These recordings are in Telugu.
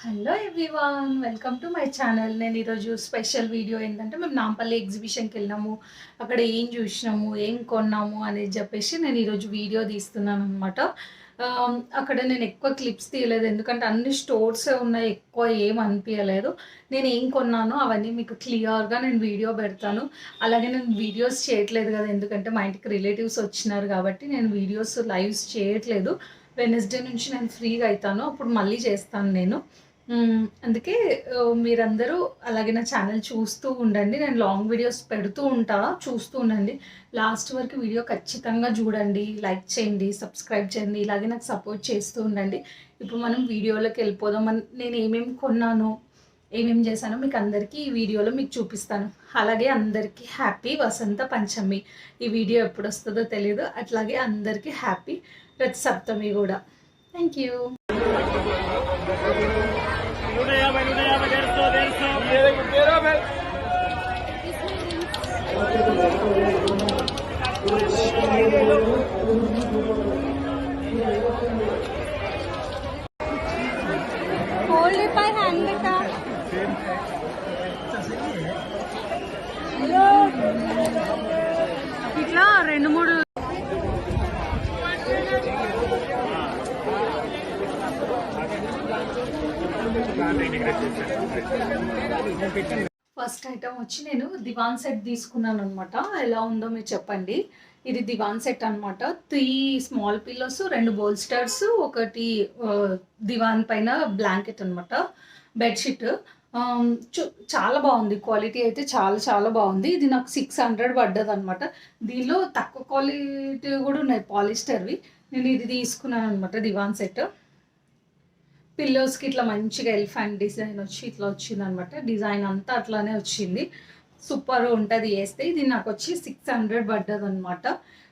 Hello everyone welcome to my channel. నేను ఈరోజు స్పెషల్ వీడియో ఏంటంటే మేము నాంపల్లి ఎగ్జిబిషన్కి వెళ్ళినాము. అక్కడ ఏం చూసినాము ఏం కొన్నాము అనేది చెప్పేసి నేను ఈరోజు వీడియో తీస్తున్నాను అనమాట అక్కడ నేను ఎక్కువ క్లిప్స్ తీయలేదు. ఎందుకంటే అన్ని స్టోర్స్ ఉన్నాయి ఎక్కువ ఏం అనిపించలేదు. నేను ఏం కొన్నానో అవన్నీ మీకు క్లియర్గా నేను వీడియో పెడతాను. అలాగే నేను వీడియోస్ చేయట్లేదు కదా ఎందుకంటే మా ఇంటికి రిలేటివ్స్ వచ్చినారు కాబట్టి నేను వీడియోస్ లైవ్స్ చేయట్లేదు. వెనస్డే నుంచి నేను ఫ్రీగా అవుతాను. అప్పుడు మళ్ళీ చేస్తాను నేను. అందుకే మీరందరూ అలాగే నా ఛానల్ చూస్తూ ఉండండి. నేను లాంగ్ వీడియోస్ పెడుతూ ఉంటా చూస్తూ ఉండండి. లాస్ట్ వరకు వీడియో ఖచ్చితంగా చూడండి లైక్ చేయండి సబ్స్క్రైబ్ చేయండి ఇలాగే నాకు సపోర్ట్ చేస్తూ ఉండండి. ఇప్పుడు మనం వీడియోలోకి వెళ్ళిపోదాం. నేను ఏమేమి కొన్నాను ఏమేమి చేశానో మీకు అందరికీ ఈ వీడియోలో మీకు చూపిస్తాను. అలాగే అందరికీ హ్యాపీ వసంత పంచమి. ఈ వీడియో ఎప్పుడు వస్తుందో తెలియదు. అట్లాగే అందరికీ హ్యాపీ రథ సప్తమి కూడా. Thank you. నూట యాభై ఫస్ట్ ఐటమ్ వచ్చి నేను దివాన్ సెట్ తీసుకున్నాను అనమాట ఎలా ఉందో మీరు చెప్పండి. ఇది దివాన్ సెట్ అన్నమాట. త్రీ స్మాల్ పిల్లోస్ రెండు బోల్స్టర్స్ ఒకటి దివాన్ పైన బ్లాంకెట్ అనమాట బెడ్షీట్ చాలా బాగుంది. క్వాలిటీ అయితే చాలా చాలా బాగుంది. ఇది నాకు సిక్స్ హండ్రెడ్ పడ్డది అనమాట దీనిలో తక్కువ క్వాలిటీ కూడా ఉన్నాయి పాలిస్టర్వి. నేను ఇది తీసుకున్నాను అనమాట దివాన్ సెట్. పిల్లోస్కి ఇట్లా మంచిగా ఎలిఫెంట్ డిజైన్ వచ్చి ఇట్లా వచ్చింది అనమాట డిజైన్ అంతా అట్లానే వచ్చింది. సూపర్ ఉంటుంది వేస్తే ఇది నాకు వచ్చి సిక్స్ హండ్రెడ్ పడ్డది అనమాట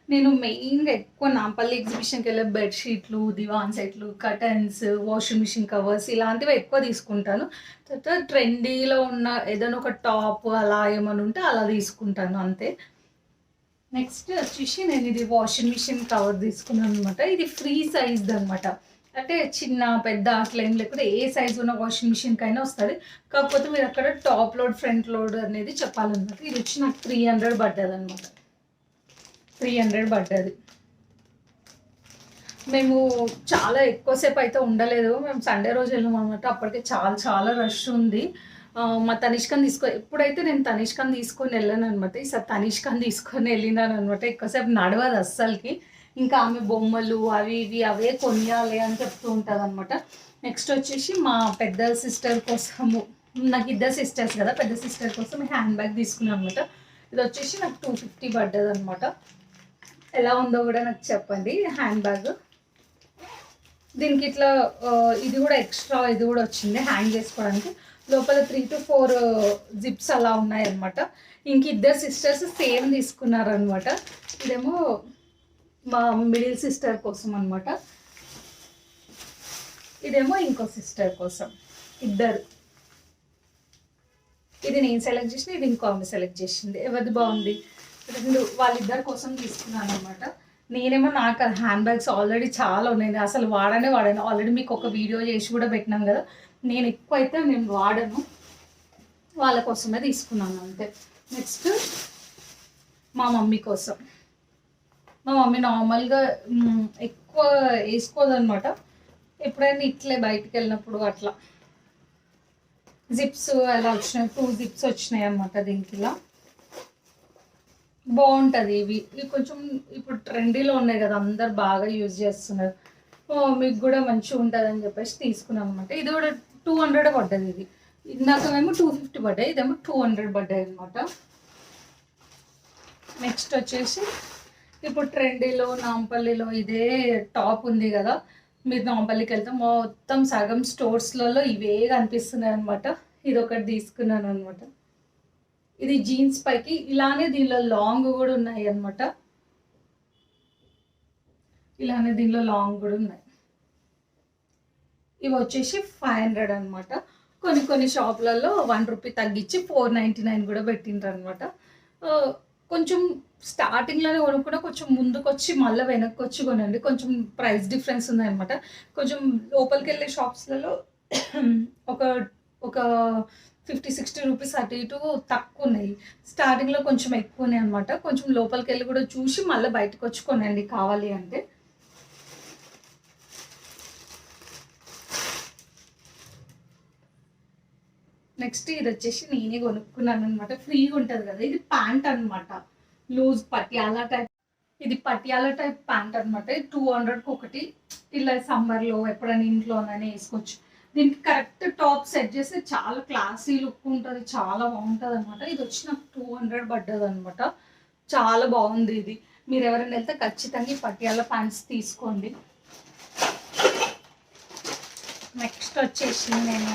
నేను మెయిన్గా ఎక్కువ నాంపల్లి ఎగ్జిబిషన్కి వెళ్ళే బెడ్షీట్లు దివాన్ సెట్లు కటన్స్ వాషింగ్ మిషన్ కవర్స్ ఇలాంటివి ఎక్కువ తీసుకుంటాను. తర్వాత ట్రెండీలో ఉన్న ఏదైనా ఒక టాప్ అలా ఏమైనా ఉంటే అలా తీసుకుంటాను అంతే. నెక్స్ట్ వచ్చేసి నేను ఇది వాషింగ్ మిషన్ కవర్ తీసుకున్నాను అనమాట ఇది ఫ్రీ సైజ్ అనమాట. అంటే చిన్న పెద్ద అట్లా ఏం లేకుండా ఏ సైజ్ ఉన్న వాషింగ్ మిషన్కి అయినా వస్తుంది. కాకపోతే మీరు అక్కడ టాప్ లోడ్ ఫ్రంట్ లోడ్ అనేది చెప్పాలన్నమాట. ఇది వచ్చి నాకు త్రీ హండ్రెడ్ పడ్డది అనమాట త్రీ హండ్రెడ్ పడ్డది. మేము చాలా ఎక్కువసేపు అయితే ఉండలేదు. మేము సండే రోజు వెళ్ళాం అనమాట అప్పటికే చాలా చాలా రష్ ఉంది. మా తనిష్కని తీసుకో ఎప్పుడైతే నేను తనిష్కని తీసుకొని వెళ్ళాను అనమాట ఈసారి తనిష్కని తీసుకొని వెళ్ళినాను అనమాట ఎక్కువసేపు నడవదు అస్సలకి. ఇంకా ఆమె బొమ్మలు అవి ఇవి అవే కొనియాలి అని చెప్తూ ఉంటుంది అనమాట నెక్స్ట్ వచ్చేసి మా పెద్ద సిస్టర్ కోసము నాకు ఇద్దరు సిస్టర్స్ కదా పెద్ద సిస్టర్ కోసం హ్యాండ్ బ్యాగ్ తీసుకున్నాను అనమాట ఇది వచ్చేసి నాకు టూ ఫిఫ్టీ పడ్డది అనమాట ఎలా ఉందో కూడా నాకు చెప్పండి హ్యాండ్ బ్యాగ్ దీనికి ఇట్లా ఇది కూడా ఎక్స్ట్రా ఇది కూడా వచ్చింది హ్యాంగ్ చేసుకోవడానికి. లోపల త్రీ టు ఫోర్ జిప్స్ అలా ఉన్నాయన్నమాట. ఇంక ఇద్దరు సిస్టర్స్ సేమ్ తీసుకున్నారనమాట ఇదేమో మా మిడిల్ సిస్టర్ కోసం అనమాట ఇదేమో ఇంకో సిస్టర్ కోసం. ఇద్దరు. ఇది నేను సెలెక్ట్ చేసిన ఇది ఇంకో ఆమె సెలెక్ట్ చేసింది. ఎవరిది బాగుంది? రెండు వాళ్ళిద్దరి కోసం తీసుకున్నాను అనమాట నేనేమో నాకు హ్యాండ్ బ్యాగ్స్ ఆల్రెడీ చాలా ఉన్నాయి. అసలు వాడనే వాడాను. ఆల్రెడీ మీకు ఒక వీడియో చేసి కూడా పెట్టినాం కదా. నేను ఎక్కువ అయితే నేను వాడను. వాళ్ళ కోసమే తీసుకున్నాను అంతే. నెక్స్ట్ మా మమ్మీ కోసం. మా మమ్మీ నార్మల్గా ఎక్కువ వేసుకోదన్నమాట. ఎప్పుడైనా ఇట్లే బయటికి వెళ్ళినప్పుడు అట్లా. జిప్స్ అలా వచ్చినాయి టూ జిప్స్ వచ్చినాయి అనమాట దీనికి ఇలా బాగుంటుంది ఇవి. ఇవి కొంచెం ఇప్పుడు ట్రెండీలో ఉన్నాయి కదా అందరు బాగా యూజ్ చేస్తున్నారు. మీకు కూడా మంచిగా ఉంటుంది అని చెప్పేసి తీసుకున్నాం అనమాట ఇది కూడా టూ హండ్రెడ్ పడ్డది ఇది. ఇందాకమేమో టూ ఫిఫ్టీ పడ్డాయి ఇదేమో టూ హండ్రెడ్ పడ్డాయి అనమాట నెక్స్ట్ వచ్చేసి ఇప్పుడు ట్రెండీలో నాంపల్లిలో ఇదే టాప్ ఉంది కదా. మీరు నాంపల్లికి వెళ్తే మొత్తం సగం స్టోర్స్లలో ఇవే కనిపిస్తున్నాయి అనమాట ఇది ఒకటి తీసుకున్నాను అనమాట ఇది జీన్స్ పైకి ఇలానే దీనిలో లాంగ్ కూడా ఉన్నాయి అనమాట ఇలానే దీనిలో లాంగ్ కూడా ఉన్నాయి. ఇవి వచ్చేసి ఫైవ్ హండ్రెడ్ అనమాట కొన్ని కొన్ని షాపులలో వన్ రూపీ తగ్గించి ఫోర్ నైంటీ నైన్ కూడా పెట్టిండ్రు అనమాట కొంచెం స్టార్టింగ్లోనే కొనుక్కున్న కొంచెం ముందుకు వచ్చి మళ్ళీ వెనక్కి వచ్చి కొనండి. కొంచెం ప్రైస్ డిఫరెన్స్ ఉందన్నమాట. కొంచెం లోపలికి వెళ్ళే షాప్స్లలో ఒక ఒక ఫిఫ్టీ సిక్స్టీ రూపీస్ అటు ఇటు తక్కువ ఉన్నాయి స్టార్టింగ్లో కొంచెం ఎక్కువ ఉన్నాయి అనమాట కొంచెం లోపలికి వెళ్ళి కూడా చూసి మళ్ళీ బయటకు వచ్చి కొనండి కావాలి అంటే. నెక్స్ట్ ఇది వచ్చేసి నేనే కొనుక్కున్నాను అనమాట ఫ్రీగా ఉంటుంది కదా. ఇది ప్యాంట్ అన్నమాట. Loose Patiala type. ఇది పటియాలా టైప్ ప్యాంట్ అనమాట టూ హండ్రెడ్కి ఒకటి. ఇలా సమ్మర్లో ఎప్పుడైనా ఇంట్లోనైనా వేసుకోవచ్చు. దీనికి కరెక్ట్ టాప్ సెట్ చేస్తే చాలా క్లాసీ లుక్ ఉంటుంది. చాలా బాగుంటుంది అనమాట ఇది వచ్చి నాకు టూ హండ్రెడ్ పడ్డది అనమాట చాలా బాగుంది ఇది. మీరు ఎవరైనా వెళ్తే ఖచ్చితంగా ఈ పటియాలా ప్యాంట్స్ తీసుకోండి. నెక్స్ట్ వచ్చేసి నేను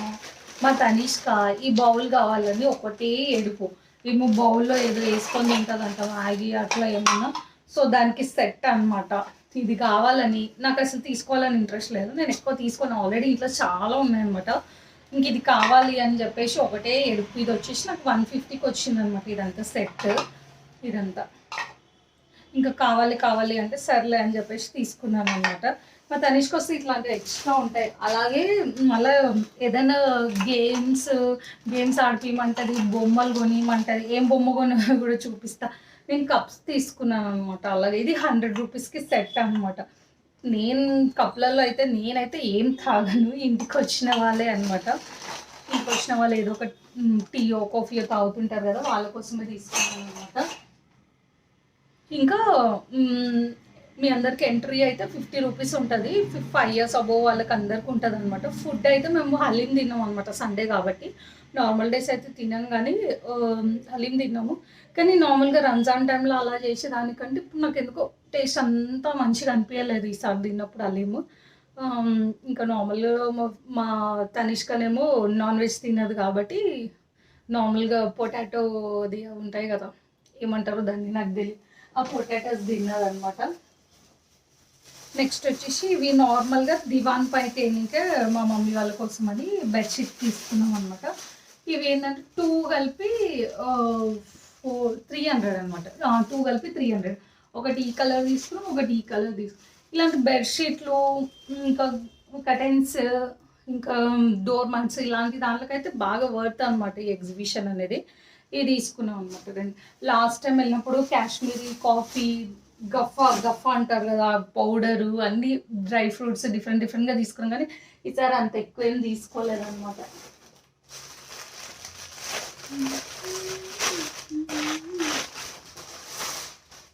మా తనిష్క ఈ బౌల్ కావాలని ఒకటే ఎడుపు ఏమో బౌల్లో ఏదో వేసుకొని తింటుందంట మ్యాగీ అట్లా ఏమన్నా. సో దానికి సెట్ అన్నమాట. ఇది కావాలని నాకు అసలు తీసుకోవాలని ఇంట్రెస్ట్ లేదు. నేను ఎక్కువ తీసుకొని ఆల్రెడీ ఇంట్లో చాలా ఉన్నాయన్నమాట. ఇంక ఇది కావాలి అని చెప్పేసి ఒకటే ఎడుపు ఇది వచ్చేసి నాకు వన్ ఫిఫ్టీకి వచ్చింది అనమాట ఇదంతా సెట్ ఇదంతా. ఇంకా కావాలి కావాలి అంటే సర్లే అని చెప్పేసి తీసుకున్నాను అనమాట మా తనిష్కి వస్తే ఇట్లాంటివి ఎక్స్ట్రా ఉంటాయి. అలాగే మళ్ళీ ఏదైనా గేమ్స్ గేమ్స్ ఆడిపిమంటది బొమ్మలు కొనియమంటది ఏం బొమ్మ కొని కూడా చూపిస్తా. నేను కప్స్ తీసుకున్నాను అనమాట అలాగే ఇది హండ్రెడ్ రూపీస్కి సెట్ అనమాట నేను కప్లలో అయితే నేనైతే ఏం తాగను. ఇంటికి వచ్చిన వాళ్ళే అనమాట ఇంటికి వచ్చిన వాళ్ళు ఏదో ఒక టీయో కాఫీయో తాగుతుంటారు కదా వాళ్ళ కోసమే తీసుకున్నాను అనమాట ఇంకా మీ అందరికి ఎంట్రీ అయితే ఫిఫ్టీ రూపీస్ ఉంటుంది. ఫైవ్ ఇయర్స్ అబోవ్ వాళ్ళకి అందరికి ఉంటుంది అనమాట ఫుడ్ అయితే మేము హలీం తిన్నాం అనమాట సండే కాబట్టి. నార్మల్ డేస్ అయితే తినాం కానీ హలీం తిన్నాము. కానీ నార్మల్గా రంజాన్ టైంలో అలా చేసేదానికంటే ఇప్పుడు నాకు ఎందుకో టేస్ట్ అంతా మంచిగా అనిపించలేదు ఈసారి తిన్నప్పుడు హలీము ఇంకా నార్మల్గా మా- మా తనిష్కనేమో నాన్ వెజ్ తినదు కాబట్టి నార్మల్గా పొటాటో అది ఉంటాయి కదా ఏమంటారు దాన్ని నాకు తెలియదు ఆ పొటాటోస్ తిన్నది అనమాట నెక్స్ట్ వచ్చేసి ఇవి నార్మల్గా దివాన్ పై టేనికే మా మమ్మీ వాళ్ళ కోసం అని బెడ్షీట్ తీసుకున్నాం అనమాట ఇవి ఏంటంటే టూ కలిపి ఫోర్ త్రీ హండ్రెడ్ అనమాట టూ కలిపి త్రీ హండ్రెడ్ ఒకటి ఈ కలర్ తీసుకున్నాం ఒకటి ఈ కలర్ తీసుకున్నాం. ఇలాంటి బెడ్షీట్లు ఇంకా కటెన్స్ ఇంకా డోర్ మ్యాట్స్ ఇలాంటి దాంట్లోకైతే బాగా వర్త్ అనమాట ఈ ఎగ్జిబిషన్ అనేది. ఇది తీసుకున్నాం అనమాట రండి లాస్ట్ టైం వెళ్ళినప్పుడు కాశ్మీరీ కాఫీ గఫా గఫా అంటారు కదా పౌడరు అన్ని డ్రై ఫ్రూట్స్ డిఫరెంట్ డిఫరెంట్గా తీసుకున్నాం కానీ ఈసారి అంత ఎక్కువ ఏం తీసుకోలేదన్నమాట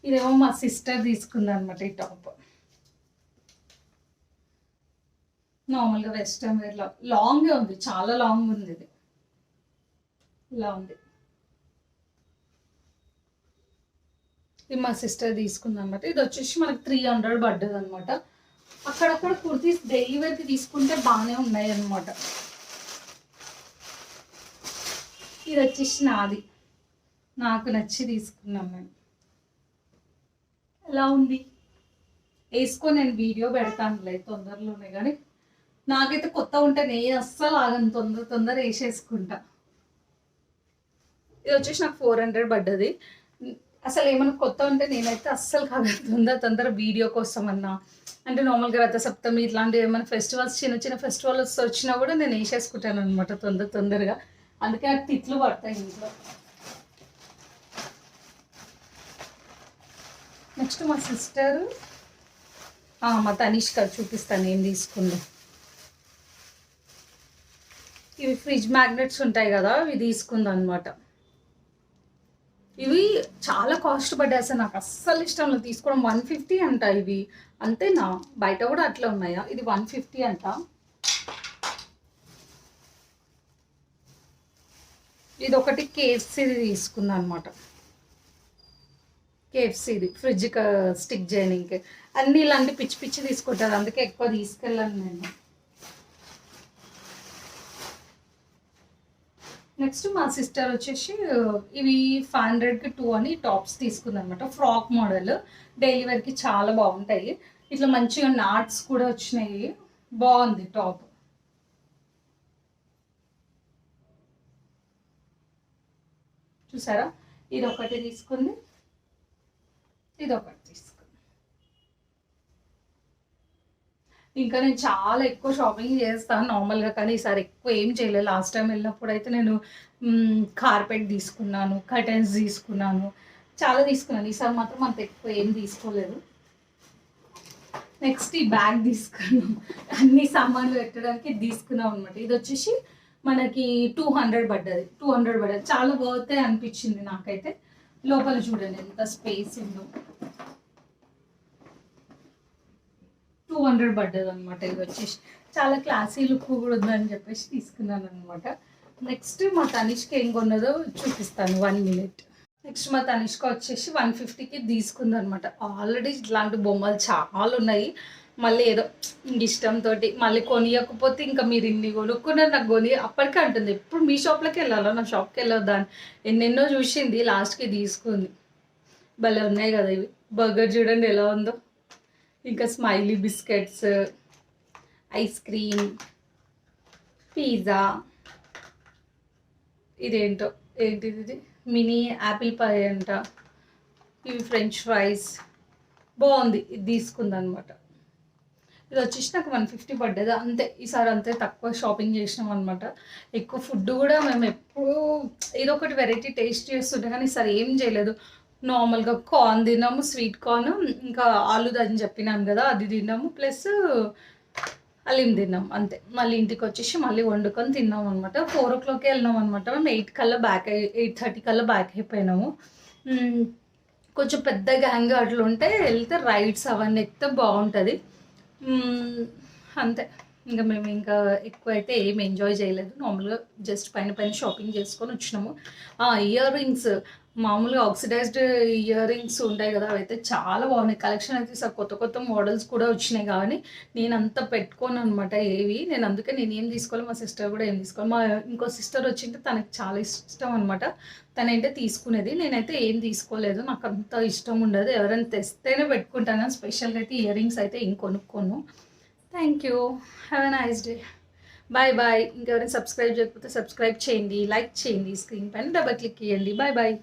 ఇదేమో మా సిస్టర్ తీసుకుంది అనమాట ఈ టాప్ నార్మల్గా వెస్ట్రన్ వేర్లో లాంగే ఉంది చాలా లాంగ్ ఉంది ఇది. ఇలా ఉంది ఇది మా సిస్టర్ తీసుకుంది అనమాట ఇది వచ్చేసి మనకి త్రీ హండ్రెడ్ పడ్డది అనమాట అక్కడక్కడ కుర్తీస్ డైలీ వేర్కి తీసుకుంటే బాగానే ఉన్నాయి అనమాట ఇది వచ్చేసి నాది. నాకు నచ్చి తీసుకున్నాం మేము. ఎలా ఉంది? వేసుకొని నేను వీడియో పెడతానులే తొందరలోనే కానీ. నాకైతే కొత్త ఉంటే నేను అస్సలు ఆగను తొందర తొందర వేసేసుకుంటా. ఇది వచ్చేసి నాకు ఫోర్ హండ్రెడ్ పడ్డది. అసలు ఏమైనా కొత్త ఉంటే నేనైతే అస్సలు కాదు తొందర తొందర వీడియో కోసం అన్నా అంటే నార్మల్గా రథసప్తమి ఇట్లాంటి ఏమైనా ఫెస్టివల్స్ చిన్న చిన్న ఫెస్టివల్స్ వచ్చినా కూడా నేను వేసేసుకుంటాను అనమాట తొందర తొందరగా. అందుకే ఆ తిట్లు పడతాయి ఇంట్లో. నెక్స్ట్ మా సిస్టర్ మా తనిష్క చూపిస్తాను ఏం తీసుకుందా ఇవి ఫ్రిడ్జ్ మ్యాగ్నెట్స్ ఉంటాయి కదా ఇవి తీసుకుందాం అనమాట చాలా కాస్ట్ పడ్డాయి అసలు నాకు అస్సలు ఇష్టం లేదు. తీసుకోవడం వన్ ఫిఫ్టీ అంట ఇవి. అంతేనా బయట కూడా అట్లా ఉన్నాయా? ఇది వన్ ఫిఫ్టీ అంట. ఇది ఒకటి కేఎఫ్సీది తీసుకుంది అనమాట కేఎఫ్సీది ఫ్రిడ్జ్ స్టిక్ చేయడానికి. అన్ని ఇలాంటి పిచ్చి పిచ్చి తీసుకుంటారు. అందుకే ఎక్కువ తీసుకెళ్ళాను నేను. నెక్స్ట్ మా సిస్టర్ వచ్చేసి ఇవి ఫైవ్ హండ్రెడ్కి టూ అని టాప్స్ తీసుకుంది అనమాట ఫ్రాక్ మోడల్. డైలీ వేర్కి చాలా బాగుంటాయి. ఇట్లా మంచిగా నాట్స్ కూడా వచ్చినాయి. బాగుంది టాప్. చూసారా? ఇది ఒకటి తీసుకుంది. ఇది ఒకటి తీసుకుంది. ఇంకా నేను చాలా ఎక్కువ షాపింగ్ చేస్తాను నార్మల్గా కానీ ఈసారి ఎక్కువ ఏం చేయలేదు లాస్ట్ టైం వెళ్ళినప్పుడు అయితే నేను కార్పెట్ తీసుకున్నాను కర్టెన్స్ తీసుకున్నాను చాలా తీసుకున్నాను. ఈసారి మాత్రం అంత ఎక్కువ ఏం తీసుకోలేదు. నెక్స్ట్ ఈ బ్యాగ్ తీసుకున్నాం. అన్ని సామాన్లు పెట్టడానికి తీసుకున్నాం అనమాట ఇది వచ్చేసి మనకి టూ హండ్రెడ్ పడ్డది. టూ హండ్రెడ్ పడ్డది. చాలా వర్తే అనిపించింది నాకైతే. లోపల చూడండి ఎంత స్పేస్ ఉందో. హండ్రెడ్ పడ్డది అనమాట ఇది వచ్చేసి. చాలా క్లాసీ లుక్ కూడా ఉందని చెప్పేసి తీసుకున్నాను అనమాట నెక్స్ట్ మా తనిష్కి ఏం కొన్నదో చూపిస్తాను వన్ మినిట్ నెక్స్ట్ మా తనిష్క వచ్చేసి వన్ ఫిఫ్టీకి తీసుకుంది అనమాట ఆల్రెడీ ఇట్లాంటి బొమ్మలు చాలా ఉన్నాయి. మళ్ళీ ఏదో ఇంక ఇష్టంతో మళ్ళీ కొనియకపోతే ఇంకా మీరు ఇన్ని కొనుక్కున్నారు నాకు కొని అప్పటికే అంటుంది. ఎప్పుడు మీ షాప్లోకి వెళ్ళాలో? నా షాప్కి వెళ్ళొద్దాని ఎన్నెన్నో చూసింది లాస్ట్కి తీసుకుంది. భలే ఉన్నాయి కదా ఇవి. బర్గర్ చూడండి ఎలా ఉందో. ఇంకా smiley biscuits ice cream pizza. ఇదేంటో ఏంటిది ఇది? మినీ యాపిల్ పై అంట. ఇవి ఫ్రెంచ్ ఫ్రైస్. బాగుంది ఇది తీసుకుందనమాట. ఇది వచ్చేసి నాకు వన్ ఫిఫ్టీ పడ్డది. అంతే ఈసారి అంతే తక్కువ షాపింగ్ చేసినాం అనమాట ఎక్కువ ఫుడ్ కూడా మేము ఎప్పుడూ ఏదో ఒకటి వెరైటీ టేస్ట్ చేస్తుంటే కానీ ఈసారి ఏం చేయలేదు. నార్మల్గా కార్న్ తిన్నాము స్వీట్ కార్న్ ఇంకా ఆలుది అని చెప్పినాను కదా అది తిన్నాము ప్లస్ అలీం తిన్నాం అంతే. మళ్ళీ ఇంటికి వచ్చేసి మళ్ళీ వండుకొని తిన్నాం అనమాట ఫోర్ ఓ క్లాక్కి వెళ్ళినాం అనమాట మేము ఎయిట్ కల్లా బ్యాక్ అయి ఎయిట్ థర్టీ కల్లా బ్యాక్ అయిపోయినాము. కొంచెం పెద్ద గ్యాంగ్ అట్లా ఉంటే వెళ్తే రైడ్స్ అవన్నీ ఎక్కితే బాగుంటుంది. అంతే. ఇంకా మేము ఇంకా ఎక్కువ అయితే ఏం ఎంజాయ్ చేయలేదు. నార్మల్గా జస్ట్ పైన పైన షాపింగ్ చేసుకొని వచ్చినాము. ఇయర్ రింగ్స్ మామూలుగా ఆక్సిడైజ్డ్ ఇయర్ రింగ్స్ ఉంటాయి కదా అవైతే చాలా బాగున్నాయి. కలెక్షన్ అయితే సార్ కొత్త కొత్త మోడల్స్ కూడా వచ్చినాయి కానీ నేను అంత పెట్టుకోను అనమాట ఏవి. నేను అందుకే నేను ఏం తీసుకోవాలి మా సిస్టర్ కూడా ఏం తీసుకోవాలి. మా ఇంకో సిస్టర్ వచ్చింటే తనకి చాలా ఇష్టం అనమాట. తనైతే తీసుకునేది. నేనైతే ఏం తీసుకోలేదు. నాకు అంత ఇష్టం ఉండదు. ఎవరైనా తెస్తేనే పెట్టుకుంటాను. స్పెషల్గా అయితే ఇయర్ రింగ్స్ అయితే ఇంకొనుక్కోను thank you have a nice day bye bye ఇంకెవరైనా సబ్స్క్రైబ్ చేయకపోతే సబ్స్క్రైబ్ చేయండి. లైక్ చేయండి. స్క్రీన్ పైన డబల్ క్లిక్ చేయండి. Bye bye